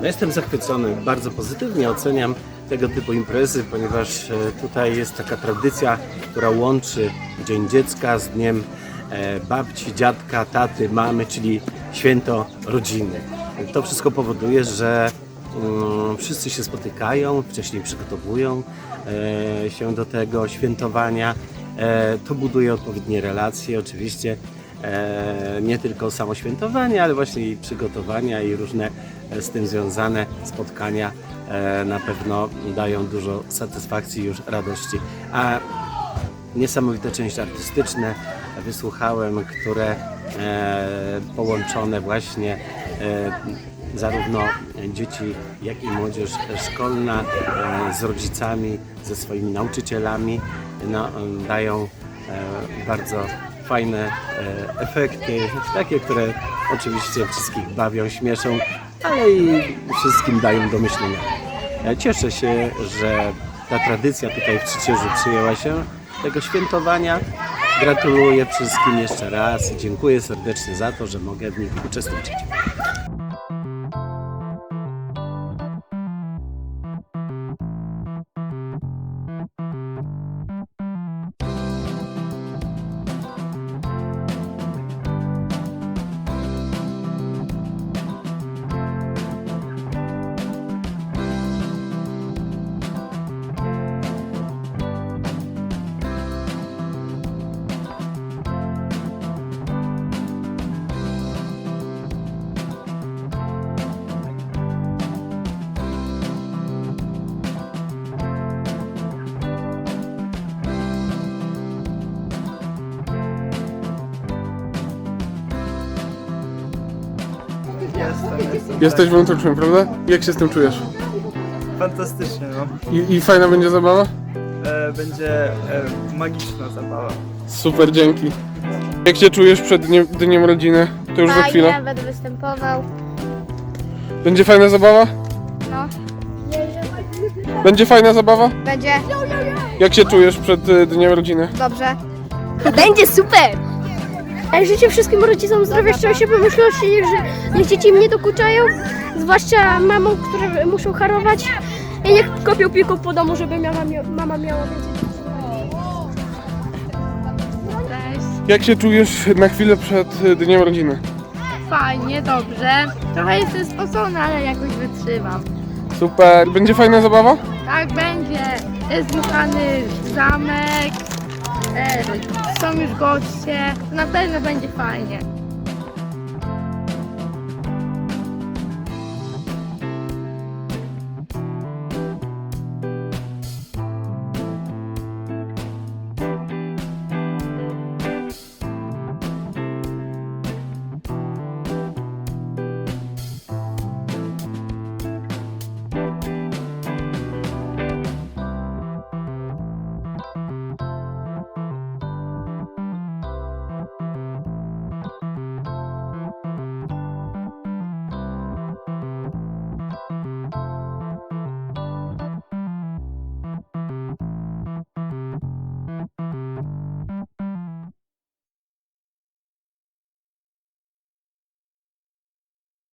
No jestem zachwycony, bardzo pozytywnie oceniam tego typu imprezy, ponieważ e, tutaj jest taka tradycja, która łączy Dzień Dziecka z Dniem e, babci, dziadka, taty, mamy, czyli święto rodziny. To wszystko powoduje, że mm, wszyscy się spotykają, wcześniej przygotowują e, się do tego świętowania. To buduje odpowiednie relacje, oczywiście nie tylko samo świętowanie, ale właśnie i przygotowania i różne e, z tym związane spotkania e, na pewno dają dużo satysfakcji już radości. A niesamowite części artystyczne wysłuchałem, które e, połączone właśnie e, zarówno dzieci, jak i młodzież szkolna e, z rodzicami, ze swoimi nauczycielami no, dają e, bardzo fajne e, efekty, takie, które oczywiście wszystkich bawią, śmieszą, ale i wszystkim dają do myślenia. Cieszę się, że ta tradycja tutaj w Trzcierzu przyjęła się tego świętowania. Gratuluję wszystkim jeszcze raz i dziękuję serdecznie za to, że mogę w nich uczestniczyć. Jestem, jestem. Jesteś włączonym, prawda? Jak się z tym czujesz? Fantastycznie, no. I, i fajna będzie zabawa? E, będzie e, magiczna zabawa. Super, dzięki. Jak się czujesz przed dniem, dniem rodziny? To już za Fajnie, chwilę. będę występował. Będzie fajna zabawa? No, Będzie fajna zabawa? będzie Jak się czujesz przed y, dniem rodziny? dobrze. Będzie super! A życzę wszystkim rodzicom zdrowia, szczęścia, pomyślności, że niech dzieci im nie dokuczają, zwłaszcza mamom, które muszą harować i niech kopią piłką po domu, żeby mama, mia- mama miała więcej. Cześć. Jak się czujesz na chwilę przed y, dniem rodziny? Fajnie, dobrze. Trochę jestem spocona, ale jakoś wytrzymam. Super. Będzie fajna zabawa? Tak będzie. Jest dmuchany zamek. Są już goście. Na pewno będzie fajnie.